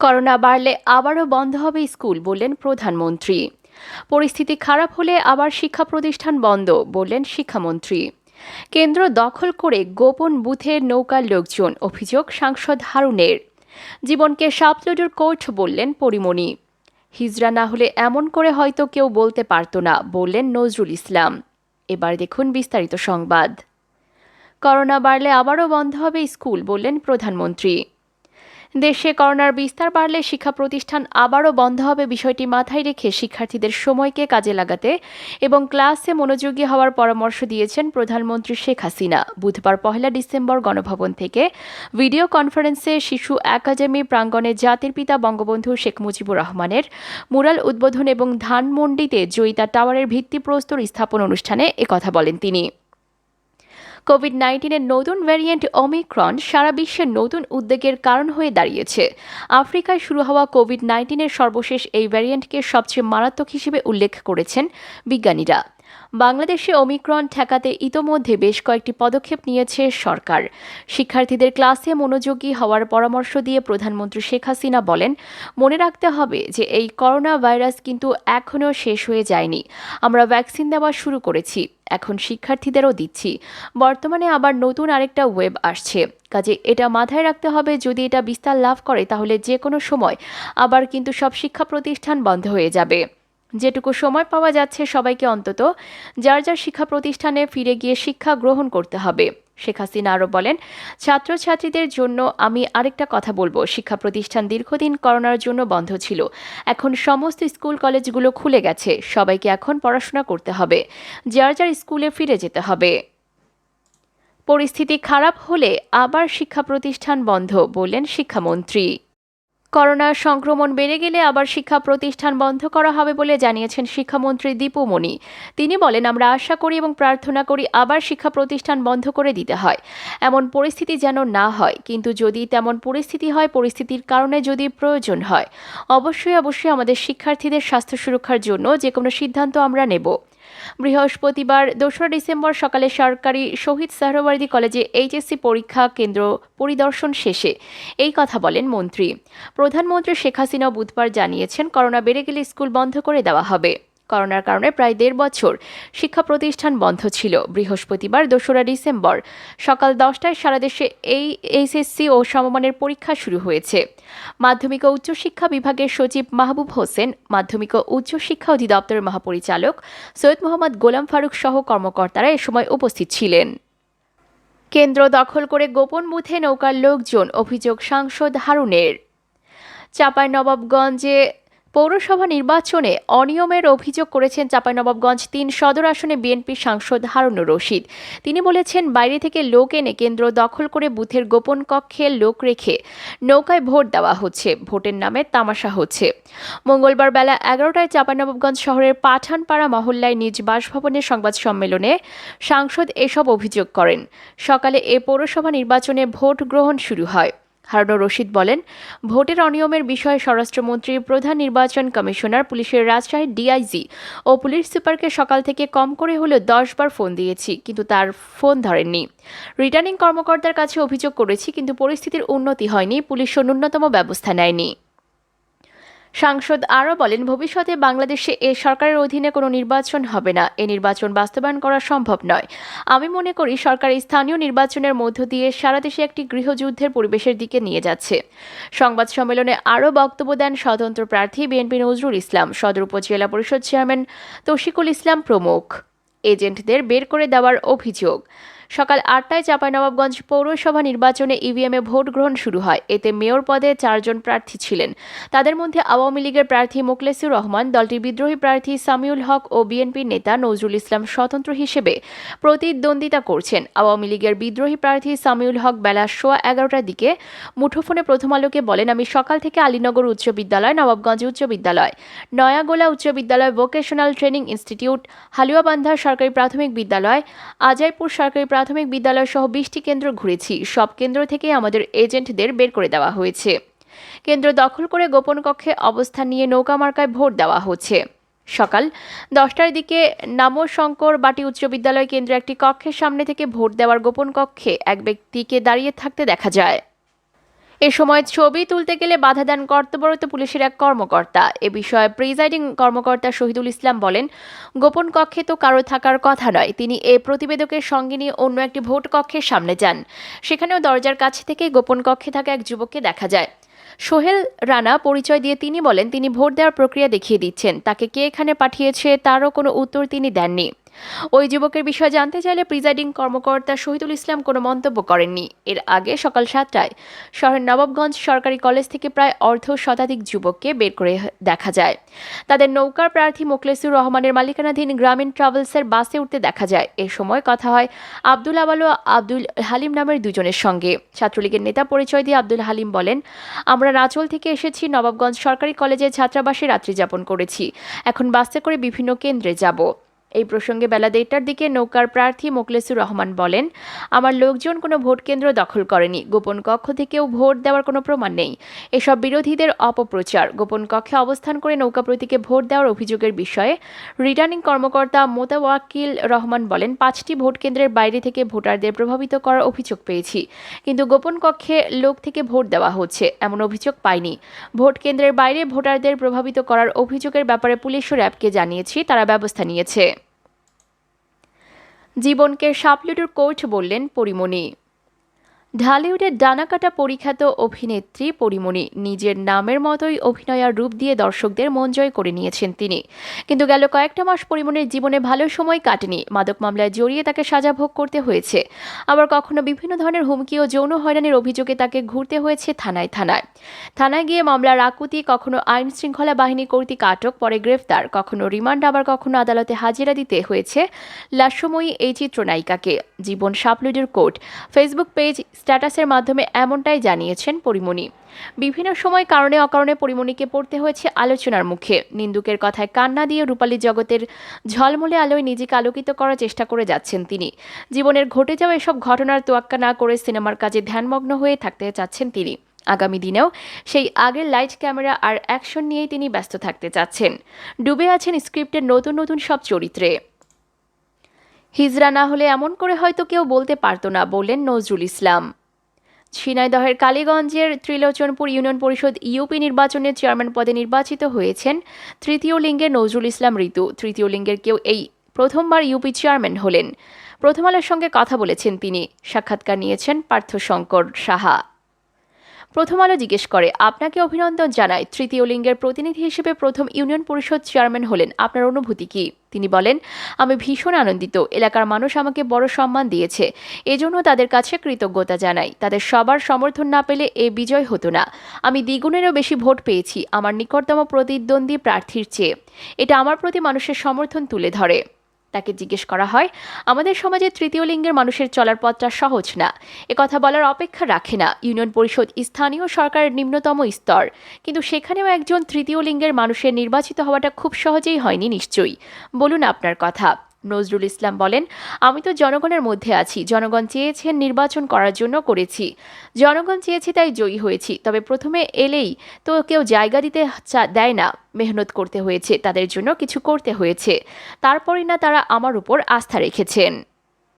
Corona বাড়লে আবারও বন্ধ হবে স্কুল বললেন প্রধানমন্ত্রী। পরিস্থিতি খারাপ হলে আবার শিক্ষা প্রতিষ্ঠান বন্ধ বললেন শিক্ষামন্ত্রী। কেন্দ্র দখল করে গোপন বুথে নৌকার লোকজন, অভিযোগ সাংসদ হারুনের। জীবনকে সাপলুডুর কোর্ট বললেন পরিমণি। হিজরা না হলে এমন করে হয়তো কেউ বলতে পারত না বললেন নজরুল ইসলাম। এবার দেখুন বিস্তারিত সংবাদ। করোনা বাড়লে আবারও বন্ধ হবে স্কুল বললেন প্রধানমন্ত্রী। দেশে করোনার বিস্তার বাড়লে শিক্ষা প্রতিষ্ঠান আবারও বন্ধ হবে বিষয়টি মাথায় রেখে শিক্ষার্থীদের সময়কে কাজে লাগাতে এবং ক্লাসে মনোযোগী হওয়ার পরামর্শ দিয়েছেন প্রধানমন্ত্রী শেখ হাসিনা। বুধবার পহেলা ডিসেম্বর গণভবন থেকে ভিডিও কনফারেন্সে শিশু একাডেমি প্রাঙ্গণে জাতির পিতা বঙ্গবন্ধু শেখ মুজিবুর রহমানের মুরাল উদ্বোধন এবং ধানমন্ডিতে জয়িতা টাওয়ারের ভিত্তিপ্রস্তর স্থাপন অনুষ্ঠানে একথা বলেন তিনি। কোভিড নাইন্টিনের নতুন ভ্যারিয়েন্ট ওমিক্রন সারা বিশ্বের নতুন উদ্বেগের কারণ হয়ে দাঁড়িয়েছে। আফ্রিকায় শুরু হওয়া কোভিড নাইন্টিনের সর্বশেষ এই ভ্যারিয়েন্টকে সবচেয়ে মারাত্মক হিসেবে উল্লেখ করেছেন বিজ্ঞানীরা। বাংলাদেশে অমিক্রণ ঠেকাতে ইতোমধ্যে বেশ কয়েকটি পদক্ষেপ নিয়েছে সরকার। শিক্ষার্থীদের ক্লাসে মনোযোগী হওয়ার পরামর্শ দিয়ে প্রধানমন্ত্রী শেখ হাসিনা বলেন, মনে রাখতে হবে যে এই করোনা ভাইরাস কিন্তু এখনও শেষ হয়ে যায়নি। আমরা ভ্যাকসিন দেওয়া শুরু করেছি, এখন শিক্ষার্থীদেরও দিচ্ছি। বর্তমানে আবার নতুন আরেকটা ওয়েব আসছে। কাজে এটা মাথায় রাখতে হবে, যদি এটা বিস্তার লাভ করে তাহলে যে কোনো সময় আবার কিন্তু সব শিক্ষা প্রতিষ্ঠান বন্ধ হয়ে যাবে। যেটুকু সময় পাওয়া যাচ্ছে সবাইকে অন্তত, যার যার শিক্ষা প্রতিষ্ঠানে ফিরে গিয়ে শিক্ষা গ্রহণ করতে হবে। শেখ হাসিনা আরও বলেন, ছাত্রছাত্রীদের জন্য আমি আরেকটা কথা বলব। শিক্ষা প্রতিষ্ঠান দীর্ঘদিন করোনার জন্য বন্ধ ছিল। এখন সমস্ত স্কুল কলেজগুলো খুলে গেছে। সবাইকে এখন পড়াশোনা করতে হবে। যার যার স্কুলে ফিরে যেতে হবে। পরিস্থিতি খারাপ হলে আবার শিক্ষা প্রতিষ্ঠান বন্ধ, বললেন শিক্ষামন্ত্রী। করোনার সংক্রমণ বেড়ে গেলে আবার শিক্ষা প্রতিষ্ঠান বন্ধ করা হবে বলে জানিয়েছেন শিক্ষামন্ত্রী দীপু মনি। তিনি বলেন, আমরা আশা করি এবং প্রার্থনা করি আবার শিক্ষা প্রতিষ্ঠান বন্ধ করে দিতে হয়। এমন পরিস্থিতি যেন না হয়। কিন্তু যদি তেমন পরিস্থিতি হয়, পরিস্থিতির কারণে যদি প্রয়োজন হয়, অবশ্যই অবশ্যই আমাদের শিক্ষার্থীদের স্বাস্থ্য সুরক্ষার জন্য যে কোনো সিদ্ধান্ত আমরা নেব। বৃহস্পতিবার দোসরা ডিসেম্বর সকালে সরকারি শহীদ সাহরওয়ার্দী কলেজে এইচএসসি পরীক্ষা কেন্দ্র পরিদর্শন শেষে। এই কথা বলেন মন্ত্রী। প্রধানমন্ত্রী শেখ হাসিনা বুধবার জানিয়েছেন, করোনা বেড়ে গেলে স্কুল বন্ধ করে দেওয়া হবে। করোনার কারণে প্রায় দেড় বছর শিক্ষা প্রতিষ্ঠান বন্ধ ছিল। বৃহস্পতিবার দোসরা ডিসেম্বর সকাল দশটায় সারা দেশে এই এইচএসসি ও সমমানের পরীক্ষা শুরু হয়েছে। মাধ্যমিক ও উচ্চশিক্ষা বিভাগের সচিব মাহবুব হোসেন, মাধ্যমিক ও উচ্চশিক্ষা অধিদপ্তরের মহাপরিচালক সৈয়দ মোহাম্মদ গোলাম ফারুক সহ কর্মকর্তারা এ সময় উপস্থিত ছিলেন। কেন্দ্র দখল করে গোপন বুথে নৌকার লোকজন, অভিযোগ সাংসদ হারুনের। চাঁপাইনবাবগঞ্জে পৌরসভা নির্বাচনে অনিয়মের অভিযোগ করেছেন চাঁপাইনবাবগঞ্জ তিন সদর আসনে বিএনপি সাংসদ হারুনুর রশিদ। তিনি বলেছেন, বাইরে থেকে লোক এনে কেন্দ্র দখল করে বুথের গোপন কক্ষে লোক রেখে নৌকায় ভোট দেওয়া হচ্ছে। ভোটের নামে তামাশা হচ্ছে। মঙ্গলবার বেলা এগারোটায় চাঁপাইনবাবগঞ্জ শহরের পাঠানপাড়া মহল্লায় নিজ বাসভবনের সংবাদ সম্মেলনে সাংসদ এসব অভিযোগ করেন। সকালে এ পৌরসভা নির্বাচনে ভোট গ্রহণ শুরু হয়। হারুনুর রশিদ বলেন, ভোটের অনিয়মের বিষয়ে স্বরাষ্ট্রমন্ত্রী, প্রধান নির্বাচন কমিশনার, পুলিশের রাজশাহী ডিআইজি ও পুলিশ সুপারকে সকাল থেকে কম করে হলেও দশবার ফোন দিয়েছি, কিন্তু তার ফোন ধরেননি। রিটার্নিং কর্মকর্তার কাছে অভিযোগ করেছি, কিন্তু পরিস্থিতির উন্নতি হয়নি পুলিশও ন্যূনতম ব্যবস্থা নেয়নি। সাংসদ আরও বলেন, ভবিষ্যতে বাংলাদেশে এ সরকারের অধীনে কোনো নির্বাচন হবে না। এ নির্বাচন বাস্তবায়ন করা সম্ভব নয়। আমি মনে করি, সরকার স্থানীয় নির্বাচনের মধ্য দিয়ে সারা দেশে একটি গৃহযুদ্ধের পরিবেশের দিকে নিয়ে যাচ্ছে। সংবাদ সম্মেলনে আরও বক্তব্য দেন স্বতন্ত্র প্রার্থী বিএনপি নজরুল ইসলাম, সদর উপজেলা পরিষদ চেয়ারম্যান তৌশিকুল ইসলাম প্রমুখ। এজেন্টদের বের করে দেওয়ার অভিযোগ। সকাল আটটায় চাঁপাইনবাবগঞ্জ পৌরসভা নির্বাচনে ইভিএমে ভোট গ্রহণ শুরু হয়। এতে মেয়র পদে চারজন প্রার্থী ছিলেন। তাদের মধ্যে আওয়ামী লীগের প্রার্থী মোকলেসুর রহমান, দলটির বিদ্রোহী প্রার্থী সামিউল হক ও বিএনপির নেতা নজরুল ইসলাম স্বতন্ত্র হিসেবে প্রতিদ্বন্দ্বিতা করছেন। আওয়ামী লীগের বিদ্রোহী প্রার্থী সামিউল হক বেলা সোয়া এগারোটার দিকে মুঠোফোনে প্রথম আলোকে বলেন, আমি সকাল থেকে আলীনগর উচ্চ বিদ্যালয়, নবাবগঞ্জ উচ্চ বিদ্যালয়, নয়াগোলা উচ্চ বিদ্যালয় ভোকেশনাল ট্রেনিং ইনস্টিটিউট হালুয়াবান্ধা সরকারি প্রাথমিক বিদ্যালয়, আজাইপুর সরকারি প্রাথমিক বিদ্যালয় সহ বিশটি কেন্দ্র ঘুরেছি। সব কেন্দ্র থেকে আমাদের এজেন্টদের বের করে দেওয়া হয়েছে। কেন্দ্র দখল করে গোপন কক্ষে অবস্থান নিয়ে নৌকা মার্কায় ভোট দেওয়া হচ্ছে। সকাল দশটার দিকে নামশঙ্কর বাটি উচ্চ বিদ্যালয় কেন্দ্র একটি কক্ষের সামনে থেকে ভোট দেওয়ার গোপন কক্ষে এক ব্যক্তিকে দাঁড়িয়ে থাকতে দেখা যায়। এ সময় ছবি তুলতে গেলে বাধা দেন কর্তব্যরত পুলিশের এক কর্মকর্তা। এ বিষয়ে প্রিজাইডিং কর্মকর্তা শহীদুল ইসলাম বলেন, গোপন কক্ষে তো কারও থাকার কথা নয়। তিনি এ প্রতিবেদকের সঙ্গে নিয়ে অন্য একটি ভোট কক্ষের সামনে যান। সেখানেও দরজার কাছ থেকে গোপন কক্ষে থাকা এক যুবককে দেখা যায়। সোহেল রানা পরিচয় দিয়ে তিনি বলেন, তিনি ভোট দেওয়ার প্রক্রিয়া দেখিয়ে দিচ্ছেন। তাকে কে এখানে পাঠিয়েছে তারও কোনো উত্তর তিনি দেননি। ওই যুবকের বিষয়ে জানতে চাইলে প্রিজাইডিং কর্মকর্তা শহীদুল ইসলাম কোনো মন্তব্য করেননি। এর আগে সকাল সাতটায় শহরের নবাবগঞ্জ সরকারি কলেজ থেকে প্রায় অর্ধ শতাধিক যুবককে বের করে দেখা যায়। তাদের নৌকার প্রার্থী মোকলেসুর রহমানের মালিকানাধীন গ্রামীণ ট্রাভেলসের বাসে উঠতে দেখা যায়। এ সময় কথা হয় আব্দুল আবাল ও আব্দুল হালিম নামের দুজনের সঙ্গে। ছাত্রলীগের নেতা পরিচয় দিয়ে আব্দুল হালিম বলেন, আমরা নাচল থেকে এসেছি, নবাবগঞ্জ সরকারি কলেজে ছাত্রাবাসে রাত্রি যাপন করেছি। এখন বাসে করে বিভিন্ন কেন্দ্রে যাব। এই প্রসঙ্গে বেলা দেড়টার দিকে নৌকার প্রার্থী মোকলেসুর রহমান বলেন, আমার লোকজন কোনো ভোট কেন্দ্র দখল করেনি। গোপন কক্ষ থেকেও ভোট দেওয়ার কোনো প্রমাণ নেই। এসব বিরোধীদের অপপ্রচার। গোপন কক্ষে অবস্থান করে নৌকা প্রতীকে ভোট দেওয়ার অভিযোগের বিষয়ে রিটার্নিং কর্মকর্তা মোতাওয়াকিল রহমান বলেন, পাঁচটি ভোট কেন্দ্রের বাইরে থেকে ভোটারদের প্রভাবিত করার অভিযোগ পেয়েছি। কিন্তু গোপন কক্ষে লোক থেকে ভোট দেওয়া হচ্ছে। এমন অভিযোগ পাইনি। ভোট কেন্দ্রের বাইরে ভোটারদের প্রভাবিত করার অভিযোগের ব্যাপারে পুলিশ ও র্যাবকে জানিয়েছি। তারা ব্যবস্থা নিয়েছে। জীবনকে সাপলুটুর কোচ বললেন পরিমণি। ঢালিউডের ডানাকাটা পরিখ্যাত অভিনেত্রী পরিমণি নিজের নামের মতোই অভিনয়ার রূপ দিয়ে দর্শকদের মন জয় করে নিয়েছেন তিনি। কিন্তু গেল কয়েকটা মাস পরিমণির জীবনে ভালো সময় কাটেনি, মাদক মামলায় জড়িয়ে তাকে সাজা ভোগ করতে হয়েছে। আবার কখনো বিভিন্ন ধরনের হুমকি ও যৌন হয়রানির অভিযোগে তাকে ঘুরতে হয়েছে থানায় থানায়। থানায় গিয়ে মামলার আকুতি, কখনো আইন শৃঙ্খলা বাহিনী কর্তৃক আটক, পরে গ্রেফতার, কখনো রিমান্ড, আবার কখনো আদালতে হাজিরা দিতে হয়েছে লাস্যময়ী এই চিত্রনায়িকাকে। জীবন সাপলুডের কোর্ট, ফেসবুক পেজ স্ট্যাটাসের মাধ্যমে এমনটাই জানিয়েছেন পরিমণি। বিভিন্ন সময় কারণে অকারণে পরিমণিকে পড়তে হয়েছে আলোচনার মুখে। নিন্দুকের কথায় কান্না দিয়ে রূপালী জগতের ঝলমলে আলোয় নিজেকে আলোকিত করার চেষ্টা করে যাচ্ছেন তিনি। জীবনের ঘটে যাওয়া এসব ঘটনার তোয়াক্কা না করে সিনেমার কাজে ধ্যানমগ্ন হয়ে থাকতে চাচ্ছেন তিনি। আগামী দিনেও সেই আগের লাইট ক্যামেরা আর অ্যাকশন নিয়েই তিনি ব্যস্ত থাকতে চাচ্ছেন। ডুবে আছেন স্ক্রিপ্টের নতুন নতুন সব চরিত্রে। হিজরা না হলে এমন করে হয়তো কেউ বলতে পারতো না, বললেন নজরুল ইসলাম। ঝিনাইদহের কালীগঞ্জের ত্রিলোচনপুর ইউনিয়ন পরিষদ ইউপি নির্বাচনে চেয়ারম্যান পদে নির্বাচিত হয়েছেন তৃতীয় লিঙ্গের নজরুল ইসলাম ঋতু। তৃতীয় লিঙ্গের কেউ এই প্রথমবার ইউপি চেয়ারম্যান হলেন। প্রথম আলোর সঙ্গে কথা বলেছেন তিনি। সাক্ষাৎকার নিয়েছেন পার্থ শঙ্কর সাহা। প্রথম আলো জিজ্ঞেস করে, আপনাকে অভিনন্দন জানায় তৃতীয় লিঙ্গের প্রতিনিধি হিসেবে প্রথম ইউনিয়ন পরিষদ চেয়ারম্যান হলেন। আপনার অনুভূতি কি? তিনি বলেন, আমি ভীষণ আনন্দিত। এলাকার মানুষ আমাকে বড় সম্মান দিয়েছে। এজন্য তাদের কাছে কৃতজ্ঞতা জানাই। তাদের সবার সমর্থন না পেলে এ বিজয় হতো না। আমি দ্বিগুণেরও বেশি ভোট পেয়েছি। আমার নিকটতম প্রতিদ্বন্দ্বী প্রার্থীর চেয়ে। এটা আমার প্রতি মানুষের সমর্থন তুলে ধরে। তাকে জিজ্ঞেস করা হয়, আমাদের সমাজে তৃতীয় লিঙ্গের মানুষের চলার পথটা সহজ না। কথা বলার অপেক্ষা রাখে না। ইউনিয়ন পরিষদ স্থানীয় সরকারের নিম্নতম স্তর। কিন্তু সেখানেও একজন তৃতীয় লিঙ্গের মানুষের নির্বাচিত হওয়াটা খুব সহজেই হয়নি নিশ্চয়ই। বলুন আপনার কথা। নজরুল ইসলাম বলেন, আমি তো জনগণের মধ্যে আছি। জনগণ চেয়েছেন নির্বাচন করার জন্য করেছি। জনগণ চেয়েছে তাই জয়ী হয়েছি। তবে প্রথমে এলেই তো কেউ জায়গা দিতে দেয় না। মেহনত করতে হয়েছে। তাদের জন্য কিছু করতে হয়েছে। তারপরই না তারা আমার উপর আস্থা রেখেছেন।